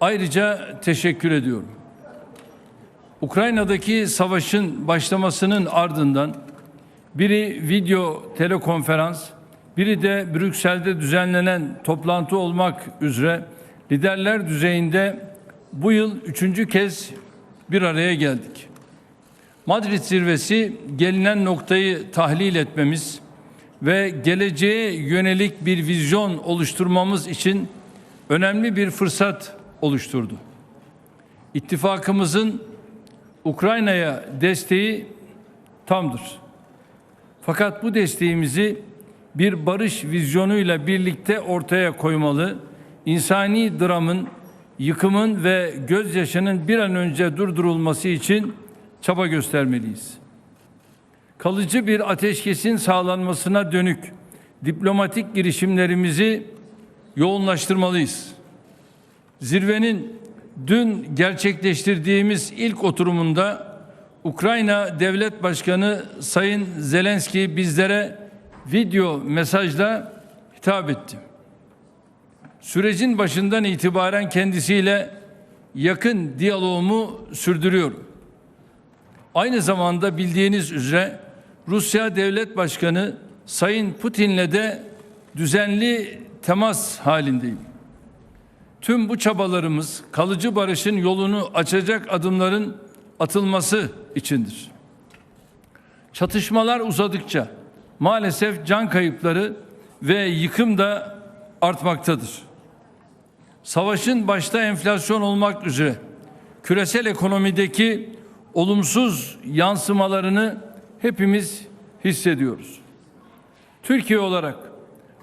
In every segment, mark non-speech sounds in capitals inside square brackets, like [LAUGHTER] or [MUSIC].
ayrıca teşekkür ediyorum. Ukrayna'daki savaşın başlamasının ardından biri video telekonferans, biri de Brüksel'de düzenlenen toplantı olmak üzere liderler düzeyinde bu yıl üçüncü kez bir araya geldik. Madrid zirvesi gelinen noktayı tahlil etmemiz ve geleceğe yönelik bir vizyon oluşturmamız için önemli bir fırsat oluşturdu. İttifakımızın Ukrayna'ya desteği tamdır. Fakat bu desteğimizi bir barış vizyonuyla birlikte ortaya koymalı, insani dramın, yıkımın ve gözyaşının bir an önce durdurulması için çaba göstermeliyiz. Kalıcı bir ateşkesin sağlanmasına dönük diplomatik girişimlerimizi yoğunlaştırmalıyız. Zirvenin dün gerçekleştirdiğimiz ilk oturumunda Ukrayna Devlet Başkanı Sayın Zelenski bizlere video mesajla hitap etti. Sürecin başından itibaren kendisiyle yakın diyaloğumu sürdürüyorum. Aynı zamanda bildiğiniz üzere Rusya Devlet Başkanı Sayın Putin'le de düzenli temas halindeyim. Tüm bu çabalarımız kalıcı barışın yolunu açacak adımların atılması içindir. Çatışmalar uzadıkça maalesef can kayıpları ve yıkım da artmaktadır. Savaşın başta enflasyon olmak üzere küresel ekonomideki olumsuz yansımalarını hepimiz hissediyoruz. Türkiye olarak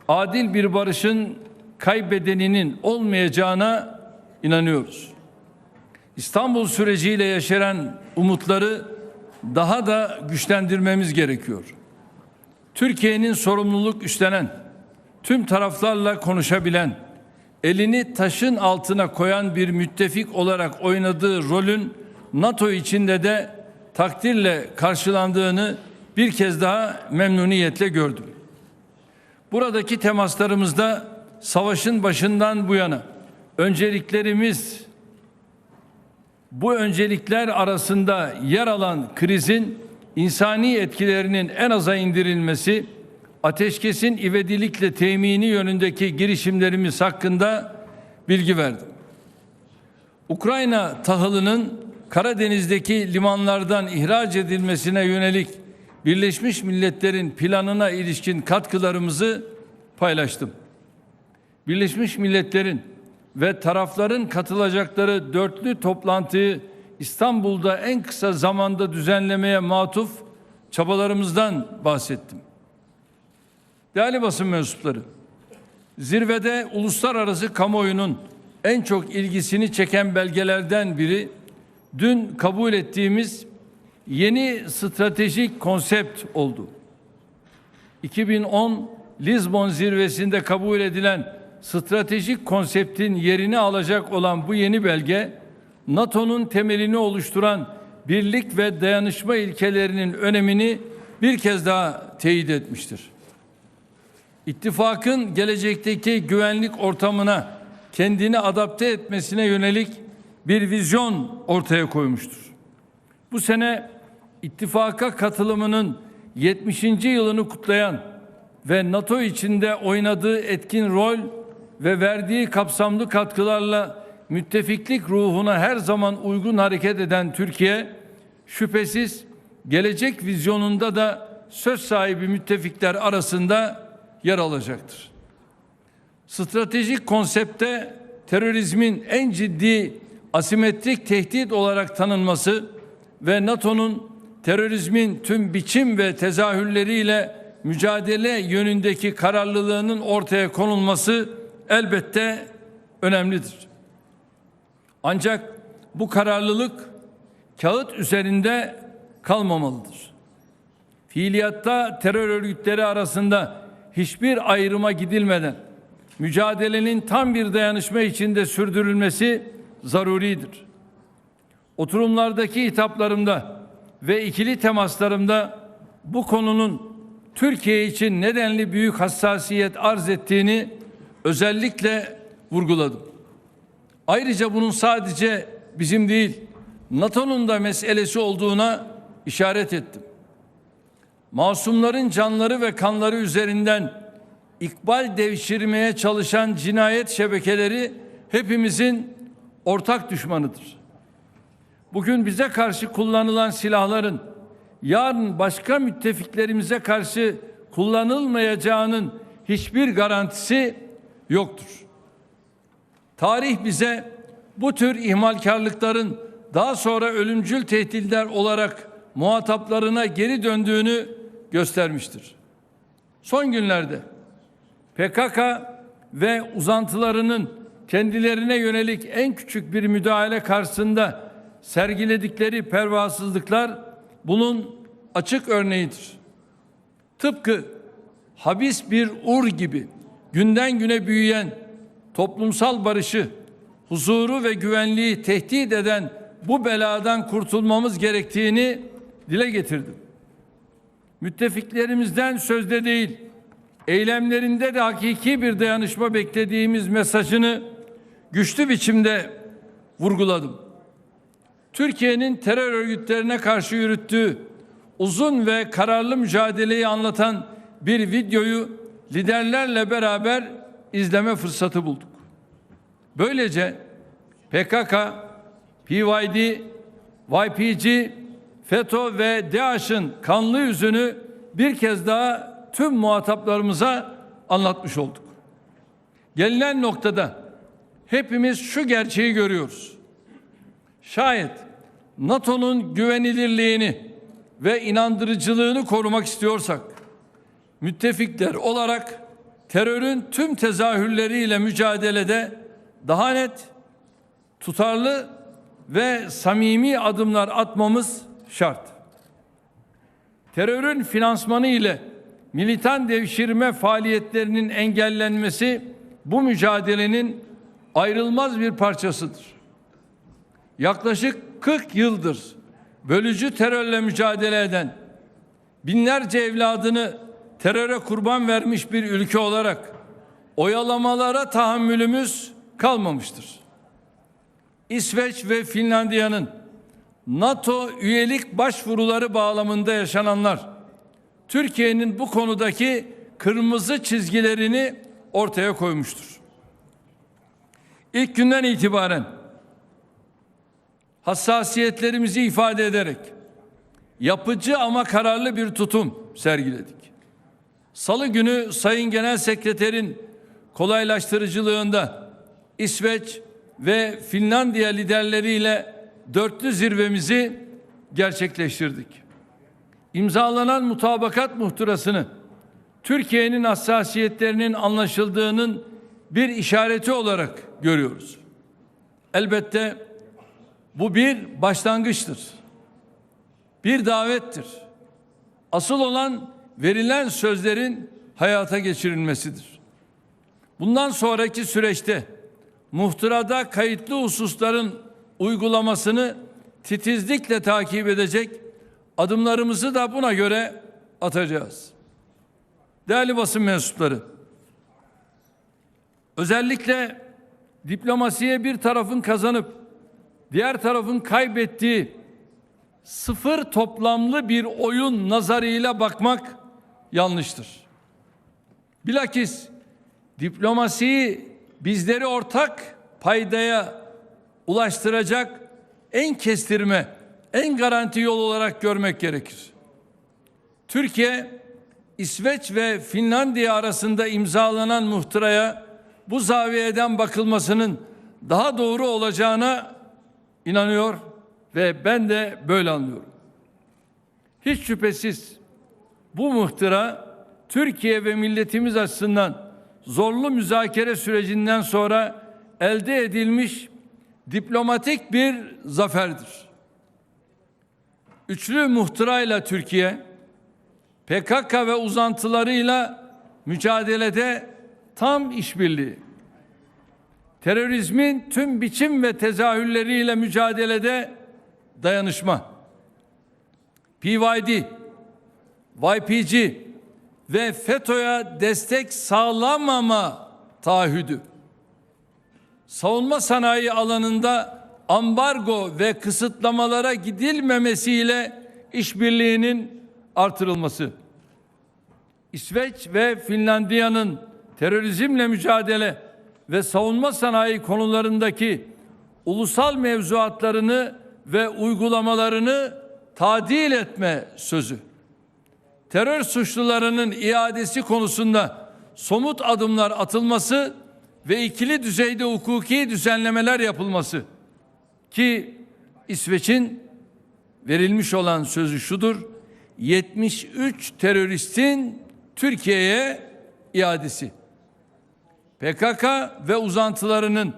adil bir barışın kaybedeninin olmayacağına inanıyoruz. İstanbul süreciyle yaşanan umutları daha da güçlendirmemiz gerekiyor. Türkiye'nin sorumluluk üstlenen, tüm taraflarla konuşabilen, elini taşın altına koyan bir müttefik olarak oynadığı rolün NATO içinde de takdirle karşılandığını bir kez daha memnuniyetle gördüm. Buradaki temaslarımızda savaşın başından bu yana önceliklerimiz bu öncelikler arasında yer alan krizin insani etkilerinin en aza indirilmesi, ateşkesin ivedilikle temini yönündeki girişimlerimiz hakkında bilgi verdim. Ukrayna tahılının Karadeniz'deki limanlardan ihraç edilmesine yönelik Birleşmiş Milletler'in planına ilişkin katkılarımızı paylaştım. Birleşmiş Milletler'in ve tarafların katılacakları dörtlü toplantıyı İstanbul'da en kısa zamanda düzenlemeye matuf çabalarımızdan bahsettim. Değerli basın mensupları, zirvede uluslararası kamuoyunun en çok ilgisini çeken belgelerden biri dün kabul ettiğimiz yeni stratejik konsept oldu. 2010 Lizbon zirvesinde kabul edilen stratejik konseptin yerini alacak olan bu yeni belge NATO'nun temelini oluşturan birlik ve dayanışma ilkelerinin önemini bir kez daha teyit etmiştir. İttifakın gelecekteki güvenlik ortamına kendini adapte etmesine yönelik bir vizyon ortaya koymuştur. Bu sene ittifaka katılımının 70. yılını kutlayan ve NATO içinde oynadığı etkin rol ve verdiği kapsamlı katkılarla müttefiklik ruhuna her zaman uygun hareket eden Türkiye şüphesiz gelecek vizyonunda da söz sahibi müttefikler arasında yer alacaktır. Stratejik konsepte terörizmin en ciddi asimetrik tehdit olarak tanınması ve NATO'nun terörizmin tüm biçim ve tezahürleriyle mücadele yönündeki kararlılığının ortaya konulması elbette önemlidir. Ancak bu kararlılık kağıt üzerinde kalmamalıdır. Fiiliyatta terör örgütleri arasında hiçbir ayrıma gidilmeden mücadelenin tam bir dayanışma içinde sürdürülmesi zaruridir. Oturumlardaki hitaplarımda ve ikili temaslarımda bu konunun Türkiye için nedenli büyük hassasiyet arz ettiğini özellikle vurguladım. Ayrıca bunun sadece bizim değil, NATO'nun da meselesi olduğuna işaret ettim. Masumların canları ve kanları üzerinden ikbal devşirmeye çalışan cinayet şebekeleri hepimizin ortak düşmanıdır. Bugün bize karşı kullanılan silahların yarın başka müttefiklerimize karşı kullanılmayacağının hiçbir garantisi yoktur. Tarih bize bu tür ihmalkarlıkların daha sonra ölümcül tehditler olarak muhataplarına geri döndüğünü göstermiştir. Son günlerde PKK ve uzantılarının kendilerine yönelik en küçük bir müdahale karşısında sergiledikleri pervasızlıklar bunun açık örneğidir. Tıpkı habis bir ur gibi günden güne büyüyen toplumsal barışı, huzuru ve güvenliği tehdit eden bu beladan kurtulmamız gerektiğini dile getirdim. Müttefiklerimizden sözde değil, eylemlerinde de hakiki bir dayanışma beklediğimiz mesajını güçlü biçimde vurguladım. Türkiye'nin terör örgütlerine karşı yürüttüğü uzun ve kararlı mücadeleyi anlatan bir videoyu liderlerle beraber izleme fırsatı bulduk. Böylece PKK, PYD, YPG, FETÖ ve DAEŞ'in kanlı yüzünü bir kez daha tüm muhataplarımıza anlatmış olduk. Gelinen noktada hepimiz şu gerçeği görüyoruz. Şayet NATO'nun güvenilirliğini ve inandırıcılığını korumak istiyorsak müttefikler olarak terörün tüm tezahürleriyle mücadelede daha net, tutarlı ve samimi adımlar atmamız şart. Terörün finansmanı ile militan devşirme faaliyetlerinin engellenmesi bu mücadelenin ayrılmaz bir parçasıdır. Yaklaşık 40 yıldır bölücü terörle mücadele eden binlerce evladını teröre kurban vermiş bir ülke olarak oyalamalara tahammülümüz kalmamıştır. İsveç ve Finlandiya'nın NATO üyelik başvuruları bağlamında yaşananlar Türkiye'nin bu konudaki kırmızı çizgilerini ortaya koymuştur. İlk günden itibaren hassasiyetlerimizi ifade ederek yapıcı ama kararlı bir tutum sergiledik. Salı günü Sayın Genel Sekreterin kolaylaştırıcılığında İsveç ve Finlandiya liderleriyle dörtlü zirvemizi gerçekleştirdik. İmzalanan mutabakat muhtırasını Türkiye'nin hassasiyetlerinin anlaşıldığının bir işareti olarak görüyoruz. Elbette bu bir başlangıçtır. Bir davettir. Asıl olan verilen sözlerin hayata geçirilmesidir. Bundan sonraki süreçte muhtırada kayıtlı hususların uygulamasını titizlikle takip edecek, adımlarımızı da buna göre atacağız. Değerli basın mensupları, özellikle diplomasiye bir tarafın kazanıp diğer tarafın kaybettiği sıfır toplamlı bir oyun nazarıyla bakmak yanlıştır. Bilakis diplomasiyi bizleri ortak paydaya ulaştıracak en kestirme, en garanti yol olarak görmek gerekir. Türkiye, İsveç ve Finlandiya arasında imzalanan muhtıraya bu zaviyeden bakılmasının daha doğru olacağına inanıyor ve ben de böyle anlıyorum. Hiç şüphesiz bu muhtıra Türkiye ve milletimiz açısından zorlu müzakere sürecinden sonra elde edilmiş diplomatik bir zaferdir. Üçlü muhtırayla Türkiye PKK ve uzantılarıyla mücadelede tam işbirliği. Terörizmin tüm biçim ve tezahürleriyle mücadelede dayanışma. PYD, YPG ve FETÖ'ye destek sağlamama taahhüdü. savunma sanayi alanında ambargo ve kısıtlamalara gidilmemesiyle işbirliğinin artırılması. İsveç ve Finlandiya'nın terörizmle mücadele ve savunma sanayi konularındaki ulusal mevzuatlarını ve uygulamalarını tadil etme sözü. Terör suçlularının iadesi konusunda somut adımlar atılması ve ikili düzeyde hukuki düzenlemeler yapılması ki İsveç'in verilmiş olan sözü şudur. 73 teröristin Türkiye'ye iadesi. PKK ve uzantılarının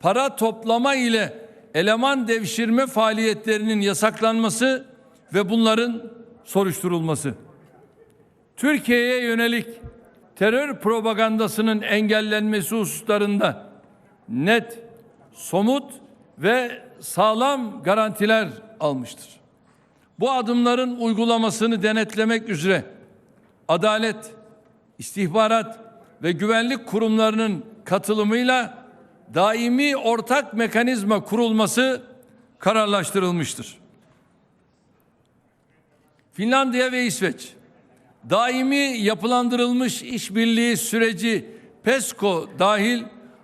para toplama ile eleman devşirme faaliyetlerinin yasaklanması ve bunların soruşturulması. Türkiye'ye yönelik terör propagandasının engellenmesi hususlarında net, somut ve sağlam garantiler almıştır. Bu adımların uygulamasını denetlemek üzere adalet, istihbarat ve güvenlik kurumlarının katılımıyla daimi ortak mekanizma kurulması kararlaştırılmıştır. Finlandiya ve İsveç daimi yapılandırılmış işbirliği süreci PESCO dahil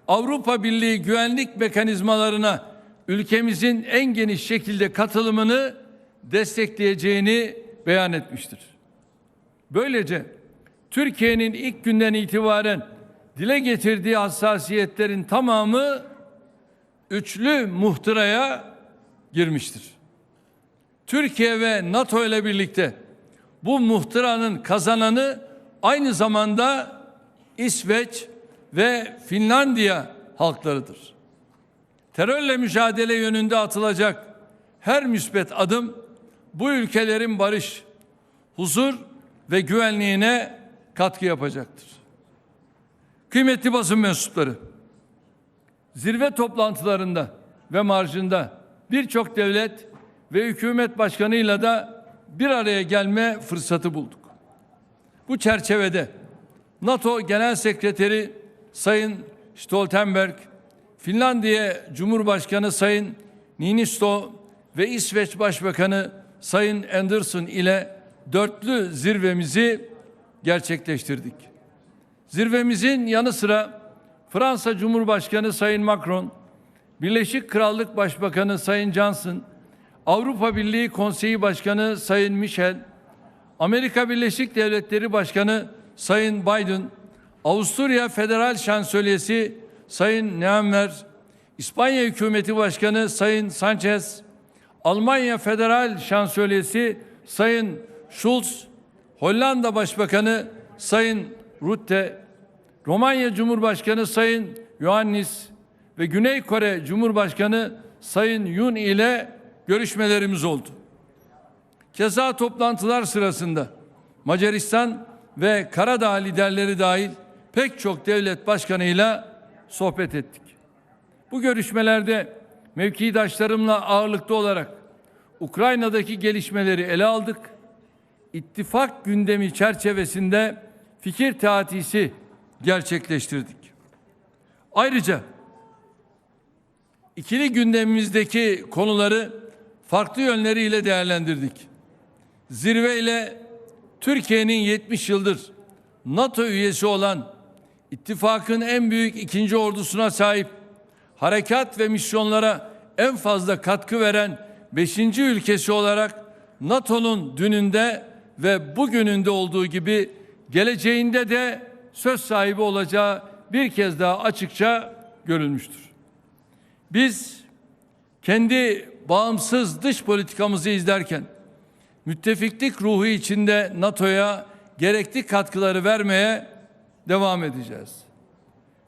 Avrupa Birliği güvenlik mekanizmalarına ülkemizin en geniş şekilde katılımını destekleyeceğini beyan etmiştir. Böylece Türkiye'nin ilk günden itibaren dile getirdiği hassasiyetlerin tamamı üçlü muhtıraya girmiştir. Türkiye ve NATO ile birlikte bu muhtıranın kazananı aynı zamanda İsveç ve Finlandiya halklarıdır. Terörle mücadele yönünde atılacak her müspet adım bu ülkelerin barış, huzur ve güvenliğine katkı yapacaktır. Kıymetli basın mensupları, zirve toplantılarında ve marjında birçok devlet ve hükümet başkanıyla da bir araya gelme fırsatı bulduk. Bu çerçevede NATO Genel Sekreteri Sayın Stoltenberg, Finlandiya Cumhurbaşkanı Sayın Niinisto ve İsveç Başbakanı Sayın Anderson ile dörtlü zirvemizi gerçekleştirdik. Zirvemizin yanı sıra Fransa Cumhurbaşkanı Sayın Macron, Birleşik Krallık Başbakanı Sayın Johnson, Avrupa Birliği Konseyi Başkanı Sayın Michel, Amerika Birleşik Devletleri Başkanı Sayın Biden, Avusturya Federal Şansölyesi Sayın Nehammer, İspanya Hükümeti Başkanı Sayın Sanchez, Almanya Federal Şansölyesi Sayın Schulz, Hollanda Başbakanı Sayın Rutte, Romanya Cumhurbaşkanı Sayın Ioannis ve Güney Kore Cumhurbaşkanı Sayın Yun ile görüşmelerimiz oldu. Keza toplantılar sırasında Macaristan ve Karadağ liderleri dahil pek çok devlet başkanıyla sohbet ettik. Bu görüşmelerde mevkidaşlarımla ağırlıklı olarak Ukrayna'daki gelişmeleri ele aldık. İttifak gündemi çerçevesinde fikir teatisi gerçekleştirdik. Ayrıca ikili gündemimizdeki konuları farklı yönleriyle değerlendirdik. Zirve ile Türkiye'nin 70 yıldır NATO üyesi olan ittifakın en büyük ikinci ordusuna sahip harekat ve misyonlara en fazla katkı veren beşinci ülkesi olarak NATO'nun dününde ve bugününde olduğu gibi geleceğinde de söz sahibi olacağı bir kez daha açıkça görülmüştür. Biz kendi bağımsız dış politikamızı izlerken müttefiklik ruhu içinde NATO'ya gerekli katkıları vermeye devam edeceğiz.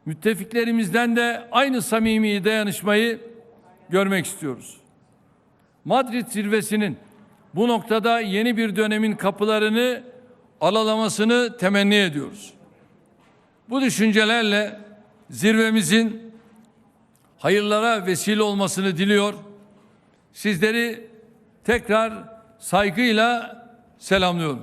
Müttefiklerimizden de aynı samimi dayanışmayı görmek istiyoruz. Madrid zirvesinin bu noktada yeni bir dönemin kapılarını alalamasını temenni ediyoruz. Bu düşüncelerle zirvemizin hayırlara vesile olmasını diliyor. Sizleri tekrar saygıyla selamlıyorum.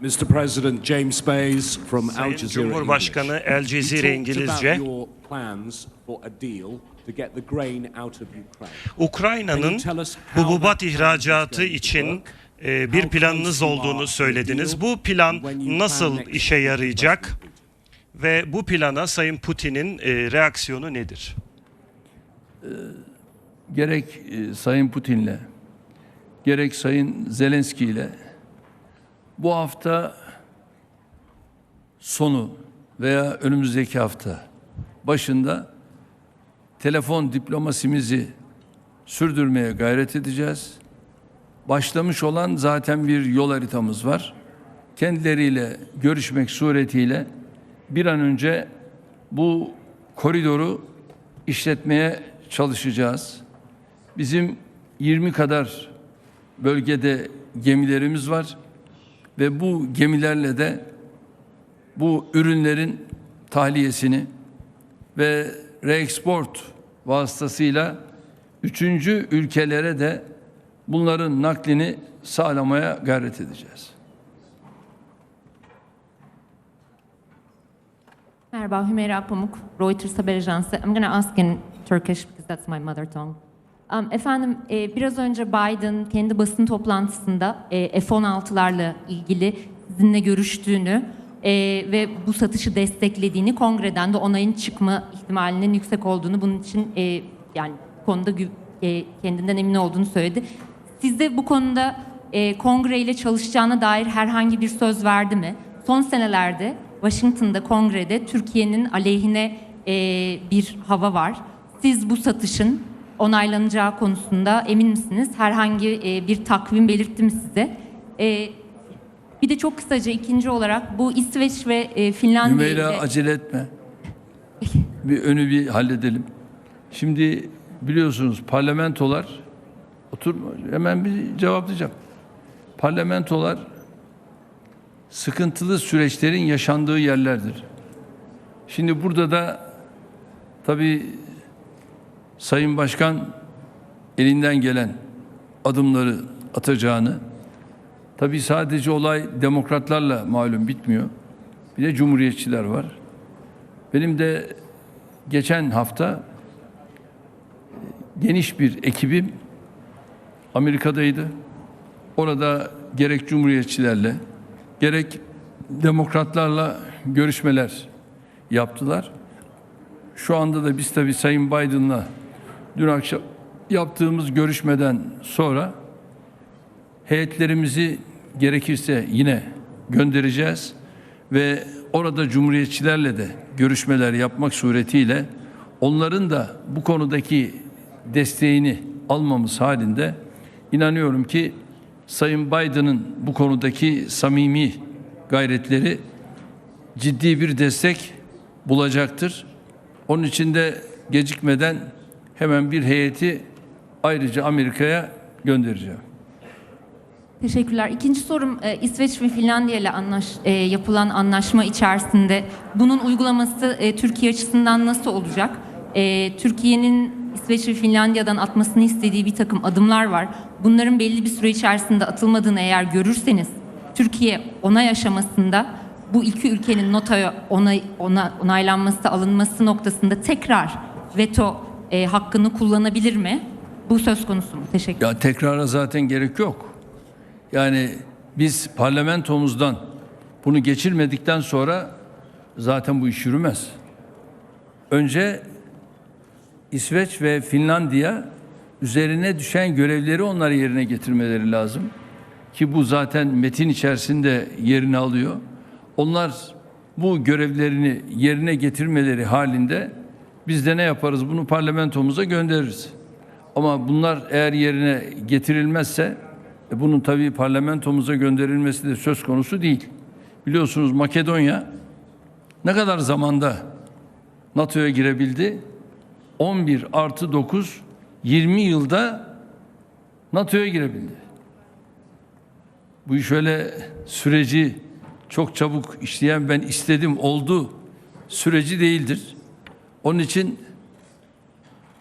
Mr. President, James Bays from Al Jazeera Cumhurbaşkanı. El Cezire İngilizce. Ukrayna'nın hububat ihracatı için e, bir planınız olduğunu söylediniz. Bu plan nasıl işe yarayacak ve bu plana Sayın Putin'in e, reaksiyonu nedir? gerek e, Sayın Putin'le gerek Sayın Zelenski ile bu hafta sonu veya önümüzdeki hafta başında telefon diplomasimizi sürdürmeye gayret edeceğiz. Başlamış olan zaten bir yol haritamız var. Kendileriyle görüşmek suretiyle bir an önce bu koridoru işletmeye çalışacağız. Bizim 20 kadar bölgede gemilerimiz var ve bu gemilerle de bu ürünlerin tahliyesini ve reexport vasıtasıyla üçüncü ülkelere de bunların naklini sağlamaya gayret edeceğiz. Merhaba, Hümeyra Pamuk, Reuters Haber Ajansı. I'm going to ask in Turkish because that's my mother tongue. Um, efendim, e, biraz önce Biden kendi basın toplantısında e, F-16'larla ilgili sizinle görüştüğünü e, ve bu satışı desteklediğini, kongreden de onayın çıkma ihtimalinin yüksek olduğunu, bunun için e, yani konuda e, kendinden emin olduğunu söyledi. Siz bu konuda e, kongre ile çalışacağına dair herhangi bir söz verdi mi? Son senelerde Washington'da kongrede Türkiye'nin aleyhine e, bir hava var. Siz bu satışın onaylanacağı konusunda emin misiniz? Herhangi e, bir takvim belirtti mi size? E, bir de çok kısaca ikinci olarak bu İsveç ve e, Finlandiya Hümeyra ile- acele etme. [LAUGHS] Bir önü bir halledelim. Şimdi biliyorsunuz parlamentolar otur hemen bir cevaplayacağım. Parlamentolar sıkıntılı süreçlerin yaşandığı yerlerdir. Şimdi burada da tabii Sayın Başkan elinden gelen adımları atacağını tabii sadece olay demokratlarla malum bitmiyor. Bir de cumhuriyetçiler var. Benim de geçen hafta geniş bir ekibim Amerika'daydı. Orada gerek cumhuriyetçilerle gerek demokratlarla görüşmeler yaptılar. Şu anda da biz tabii Sayın Biden'la dün akşam yaptığımız görüşmeden sonra heyetlerimizi gerekirse yine göndereceğiz ve orada cumhuriyetçilerle de görüşmeler yapmak suretiyle onların da bu konudaki desteğini almamız halinde inanıyorum ki Sayın Biden'ın bu konudaki samimi gayretleri ciddi bir destek bulacaktır. Onun için de gecikmeden hemen bir heyeti ayrıca Amerika'ya göndereceğim. Teşekkürler. İkinci sorum e, İsveç ve Finlandiya ile anlaş, e, yapılan anlaşma içerisinde bunun uygulaması e, Türkiye açısından nasıl olacak? Türkiye'nin İsveç ve Finlandiya'dan atmasını istediği bir takım adımlar var. Bunların belli bir süre içerisinde atılmadığını eğer görürseniz Türkiye onay aşamasında bu iki ülkenin notaya onay, ona, onaylanması, alınması noktasında tekrar veto e, hakkını kullanabilir mi? Bu söz konusu mu? Teşekkür Ya tekrara zaten gerek yok. Yani biz parlamentomuzdan bunu geçirmedikten sonra zaten bu iş yürümez. Önce İsveç ve Finlandiya üzerine düşen görevleri onlar yerine getirmeleri lazım. Ki bu zaten metin içerisinde yerini alıyor. Onlar bu görevlerini yerine getirmeleri halinde biz de ne yaparız? Bunu parlamentomuza göndeririz. Ama bunlar eğer yerine getirilmezse e, bunun tabii parlamentomuza gönderilmesi de söz konusu değil. Biliyorsunuz Makedonya ne kadar zamanda NATO'ya girebildi? 11 artı 9 20 yılda NATO'ya girebildi. Bu iş öyle süreci çok çabuk işleyen ben istedim oldu süreci değildir. Onun için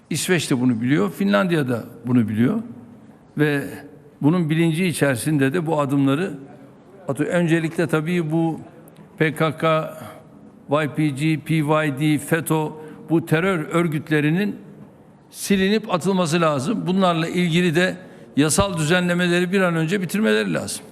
İsveç de bunu biliyor, Finlandiya da bunu biliyor ve bunun bilinci içerisinde de bu adımları atıyor. Öncelikle tabii bu PKK, YPG, PYD, FETÖ bu terör örgütlerinin silinip atılması lazım. Bunlarla ilgili de yasal düzenlemeleri bir an önce bitirmeleri lazım.